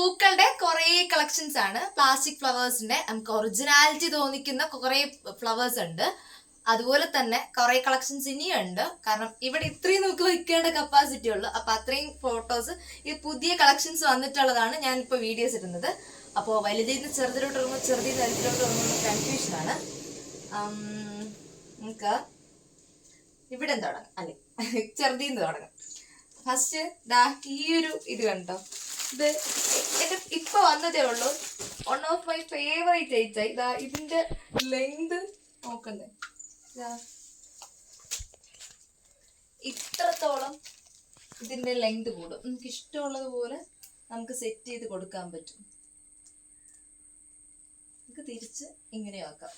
പൂക്കളുടെ കുറേ കളക്ഷൻസ് ആണ്. പ്ലാസ്റ്റിക് ഫ്ലവേഴ്സിന്റെ നമുക്ക് ഒറിജിനാലിറ്റി തോന്നിക്കുന്ന കുറേ ഫ്ലവേഴ്സ് ഉണ്ട്. അതുപോലെ തന്നെ കുറെ കളക്ഷൻസ് ഇനിയും ഉണ്ട്. കാരണം ഇവിടെ ഇത്രയും നമുക്ക് വെക്കേണ്ട കപ്പാസിറ്റി ഉള്ളു. അപ്പൊ അത്രയും ഫോട്ടോസ് ഈ പുതിയ കളക്ഷൻസ് വന്നിട്ടുള്ളതാണ് ഞാൻ ഇപ്പൊ വീഡിയോസ് ഇടുന്നത്. അപ്പോൾ നിന്ന് ചെറുതിലോട്ട് ഇറങ്ങുമ്പോൾ ചെറുതിൽ നിന്ന് വലുതിലോട്ട് ഇറങ്ങുമ്പോൾ കൺഫ്യൂഷൻ ആണ്. നമുക്ക് ഇവിടെ തുടങ്ങാം അല്ലെ ചെറുതിന്ന് തുടങ്ങാം. ഫസ്റ്റ് ദാ ഈ ഒരു ഇത് കണ്ടോ? ഇത് എന്റെ ഇപ്പൊ വന്നതേ ഉള്ളൂ. One of my favourite item ഇതാ ഇതിന്റെ ലെങ്ത് നോക്കണ്ടേ ഇതാ. ഇത്രത്തോളം ഇതിന്റെ ലെങ്ത് കൂടും. നമുക്ക് ഇഷ്ടമുള്ളതുപോലെ നമുക്ക് സെറ്റ് ചെയ്ത് കൊടുക്കാൻ പറ്റും. നമുക്ക് തിരിച്ച് ഇങ്ങനെ ആക്കാം.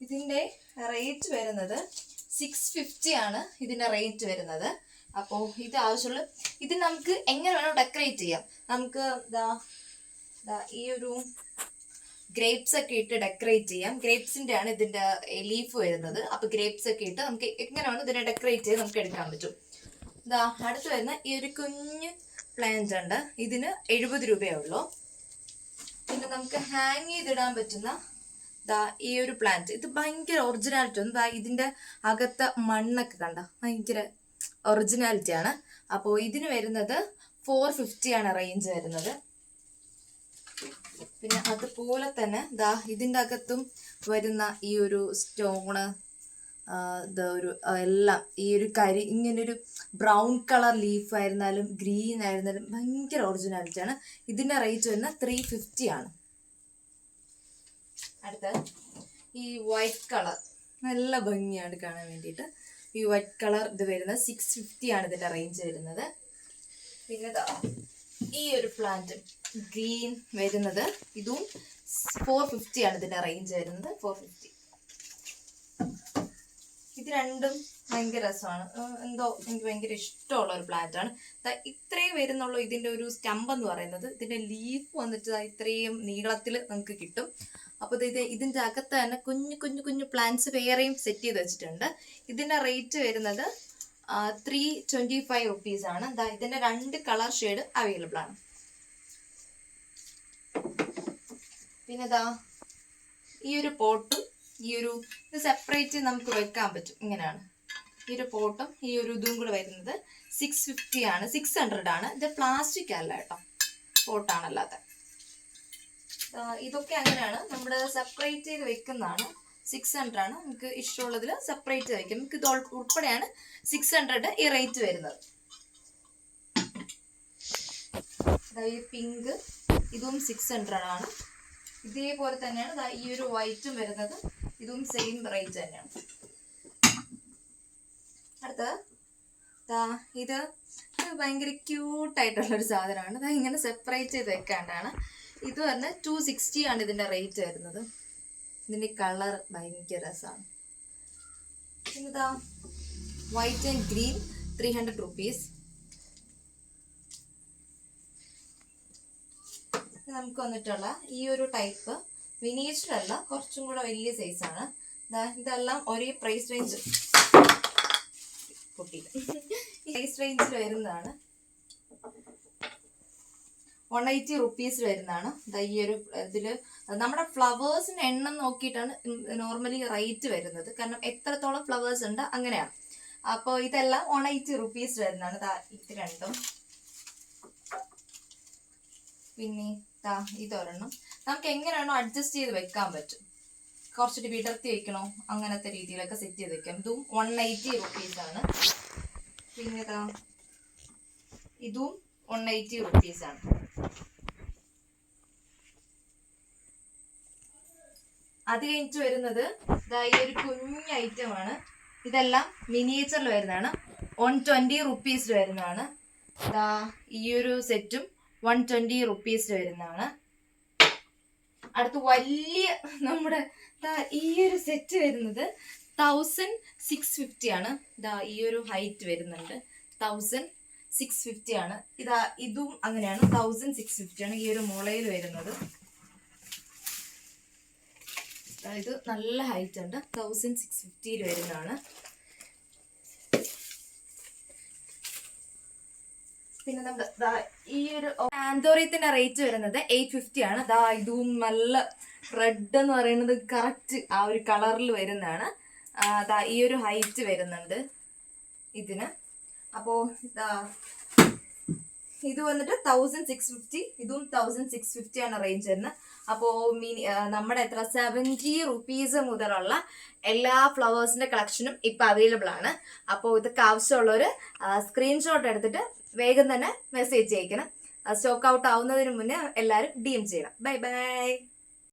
ഇതിന്റെ റേറ്റ് വരുന്നത് സിക്സ് ഫിഫ്റ്റി ആണ്. ഇതിന്റെ റേറ്റ് വരുന്നത്. അപ്പോൾ ഇത് ആവശ്യമുള്ള ഇത് നമുക്ക് എങ്ങനെ വേണോ ഡെക്കറേറ്റ് ചെയ്യാം. നമുക്ക് ഈ ഒരു ഗ്രേപ്സ് ഒക്കെ ഇട്ട് ഡെക്കറേറ്റ് ചെയ്യാം. ഗ്രേപ്സിന്റെ ആണ് ഇതിന്റെ ലീഫ് വരുന്നത്. അപ്പൊ ഗ്രേപ്സ് ഒക്കെ ഇട്ട് നമുക്ക് എങ്ങനെ വേണം ഇതിനെ ഡെക്കറേറ്റ് ചെയ്ത് നമുക്ക് എടുക്കാൻ പറ്റും. ഇതാ അടുത്ത് വരുന്ന ഈ ഒരു കുഞ്ഞ് പ്ലാന്റ് ഉണ്ട്. ഇതിന് എഴുപത് രൂപയേ ഉള്ളൂ. പിന്നെ നമുക്ക് ഹാങ് ചെയ്തിടാൻ പറ്റുന്ന ദാ ഈ ഒരു പ്ലാന്റ് ഇത് ഭയങ്കര ഒറിജിനാലിറ്റി ഒന്നും ദാ ഇതിന്റെ അകത്തെ മണ്ണൊക്കെ കണ്ട? ഭയങ്കര ഒറിജിനാലിറ്റി ആണ്. അപ്പോൾ ഇതിന് വരുന്നത് ഫോർ ഫിഫ്റ്റി ആണ് റേഞ്ച് വരുന്നത്. പിന്നെ അതുപോലെ തന്നെ ദാ ഇതിന്റെ അകത്തും വരുന്ന ഈ ഒരു സ്റ്റോണ് ഒരു എല്ലാം ഈ ഒരു കരി ഇങ്ങനൊരു ബ്രൗൺ കളർ ലീഫ് ആയിരുന്നാലും ഗ്രീൻ ആയിരുന്നാലും ഭയങ്കര ഒറിജിനാലിറ്റി ആണ്. ഇതിന്റെ റേറ്റ് വരുന്ന ത്രീ ഫിഫ്റ്റി ആണ്. അടുത്ത ഈ വൈറ്റ് കളർ നല്ല ഭംഗിയാണ് കാണാൻ വേണ്ടിയിട്ട്. ഈ വൈറ്റ് കളർ ഇത് വരുന്നത് സിക്സ് ഫിഫ്റ്റി ആണ് ഇതിന്റെ റേഞ്ച് വരുന്നത്. പിന്നെ ഈ ഒരു പ്ലാന്റ് ഗ്രീൻ വരുന്നത് ഇതും ഫോർ ഫിഫ്റ്റി ആണ് ഇതിന്റെ റേഞ്ച് വരുന്നത് ഫോർ ഫിഫ്റ്റി ഇത് രണ്ടും ഭയങ്കര രസമാണ്. എന്തോ എനിക്ക് ഭയങ്കര ഇഷ്ടമുള്ള ഒരു പ്ലാന്റ് ആണ്. ഇത്രയും വരുന്നുള്ളൂ ഇതിന്റെ ഒരു സ്റ്റമ്പ് എന്ന് പറയുന്നത്. ഇതിന്റെ ലീഫ് വന്നിട്ട് ഇത്രയും നീളത്തിൽ നമുക്ക് കിട്ടും. അപ്പോൾ ഇത് ഇതിന്റെ അകത്ത് തന്നെ കുഞ്ഞു കുഞ്ഞു കുഞ്ഞു പ്ലാന്റ്സ് വേറെയും സെറ്റ് ചെയ്ത് വെച്ചിട്ടുണ്ട്. ഇതിന്റെ റേറ്റ് വരുന്നത് ത്രീ ട്വന്റി ഫൈവ് റുപ്പീസ് ആണ്. ദാ ഇതിന്റെ രണ്ട് കളർ ഷെയ്ഡ് അവൈലബിൾ ആണ്. പിന്നെ ദാ ഈ ഒരു പോട്ടും ഈ ഒരു ഇത് സെപ്പറേറ്റ് നമുക്ക് വെക്കാൻ പറ്റും. ഇങ്ങനെയാണ്. ഈ ഒരു പോട്ടും ഈ ഒരു ഇതും കൂടെ വരുന്നത് സിക്സ് ഫിഫ്റ്റി ആണ്. സിക്സ് ഹൺഡ്രഡ് ആണ്. ഇത് പ്ലാസ്റ്റിക് അല്ല കേട്ടോ. പോട്ടാണ് അല്ലാതെ ആ, ഇതൊക്കെ അങ്ങനെയാണ്. നമ്മൾ സെപ്പറേറ്റ് ചെയ്ത് വെക്കുന്നതാണ്. സിക്സ് ഹൺഡ്രഡ് ആണ്. നമുക്ക് ഇഷ്ടമുള്ളതിൽ സെപ്പറേറ്റ് വയ്ക്കാം നമുക്ക് ഇത് ഉൾ- ഉൾപ്പെടെയാണ് സിക്സ് ഹൺഡ്രഡ് ഈ റേറ്റ് വരുന്നത്. ഈ പിങ്ക് ഇതും സിക്സ് ഹൺഡ്രഡ് ആണ്. ഇതേപോലെ തന്നെയാണ് ഈ ഒരു വൈറ്റും വരുന്നത്. ഇതും സെയിം റേറ്റ് തന്നെയാണ്. അടുത്തത്. ദാ ഇത് ഭയങ്കര ക്യൂട്ടായിട്ടുള്ളൊരു സാധനമാണ്. ഇങ്ങനെ സെപ്പറേറ്റ് ചെയ്ത് വെക്കാണ്ടാണ്. ഇത് പറഞ്ഞ് ടു സിക്സ്റ്റി ആണ് ഇതിന്റെ റേറ്റ് വരുന്നത്. ഇതിന്റെ കളർ ഭയങ്കര രസമാണ് പിന്നെ white and green three hundred rupees നമുക്ക് വന്നിട്ടുള്ള ഈ ഒരു ടൈപ്പ് മിനിയേച്ചർ അല്ല കുറച്ചും കൂടെ വലിയ സൈസാണ് ഇതെല്ലാം ഒരേ പ്രൈസ് റേഞ്ച് പൊട്ടി പ്രൈസ് റേഞ്ചിൽ വരുന്നതാണ്. വൺ എയ്റ്റി റുപ്പീസ് വരുന്നതാണ്. ദാ ഈ ഒരു ഇതിൽ നമ്മുടെ ഫ്ലവേഴ്സിന് എണ്ണം നോക്കിയിട്ടാണ് നോർമലി റേറ്റ് വരുന്നത്. കാരണം എത്രത്തോളം ഫ്ലവേഴ്സ് ഉണ്ട് അങ്ങനെയാണ്. അപ്പോൾ ഇതെല്ലാം വൺ എയ്റ്റി റുപ്പീസ് വരുന്നതാണ്. ഇത് രണ്ടും. പിന്നെ ദാ ഇതൊരെണ്ണം. നമുക്ക് എങ്ങനെയാണോ അഡ്ജസ്റ്റ് ചെയ്ത് വെക്കാൻ പറ്റും. കുറച്ചിട്ട് വിടർത്തി വെക്കണോ? അങ്ങനത്തെ രീതിയിലൊക്കെ സെറ്റ് ചെയ്ത് വെക്കാം. ഇതും വൺ എയ്റ്റി റുപ്പീസ് ആണ്. പിന്നെ ദാ ഇതും വൺ എയ്റ്റി ആണ്. അത് കഴിഞ്ഞിട്ട് വരുന്നത് ദാ ഈ ഒരു കുഞ്ഞു ഐറ്റം ആണ്. ഇതെല്ലാം മിനിയേച്ചറിൽ വരുന്നതാണ്. വൺ ട്വന്റി റുപ്പീസിൽ വരുന്നതാണ്. ദാ ഈ ഒരു സെറ്റും വൺ ട്വന്റി റുപ്പീസിൽ വരുന്നതാണ്. അടുത്ത് വലിയ നമ്മുടെ ഈ ഒരു സെറ്റ് വരുന്നത് തൗസൻഡ് സിക്സ് ഫിഫ്റ്റി ആണ്. ഈ ഒരു ഹൈറ്റ് വരുന്നുണ്ട്. തൗസൻഡ് സിക്സ് ഫിഫ്റ്റി ആണ്. ഇതാ ഇതും അങ്ങനെയാണ്. തൗസൻഡ് സിക്സ് ഫിഫ്റ്റി ആണ് ഈ ഒരു മുളയിൽ വരുന്നത്. ഇത് നല്ല ഹൈറ്റ് ഉണ്ട്. തൗസൻഡ് സിക്സ് ഫിഫ്റ്റിയിൽ വരുന്നതാണ്. പിന്നെ നമ്മുടെ ഈ ഒരു ആന്തോറിയത്തിന്റെ റേറ്റ് വരുന്നത് എയ്റ്റ് ഫിഫ്റ്റി ആണ്. ദാ ഇതും നല്ല റെഡ് എന്ന് പറയുന്നത് കറക്റ്റ് ആ ഒരു കളറിൽ വരുന്നതാണ്. ഈ ഒരു ഹൈറ്റ് വരുന്നുണ്ട് ഇതിന്. അപ്പോ ഇതാ ഇത് വന്നിട്ട് തൗസൻഡ് സിക്സ് ഫിഫ്റ്റി ഇതും തൗസൻഡ് സിക്സ് ഫിഫ്റ്റി ആണ് റേഞ്ച് വരുന്നത്. അപ്പോൾ മിനി നമ്മുടെ എത്ര? സെവന്റി റുപ്പീസ് മുതലുള്ള എല്ലാ ഫ്ലവേഴ്സിന്റെ കളക്ഷനും ഇപ്പം അവൈലബിൾ ആണ്. അപ്പോൾ ഇതൊക്കെ ആവശ്യമുള്ളവർ സ്ക്രീൻഷോട്ട് എടുത്തിട്ട് വേഗം തന്നെ മെസ്സേജ് അയക്കണം. സ്റ്റോക്ക് ഔട്ട് ആവുന്നതിന് മുന്നേ എല്ലാവരും ഡി എം ചെയ്യണം. Bye bye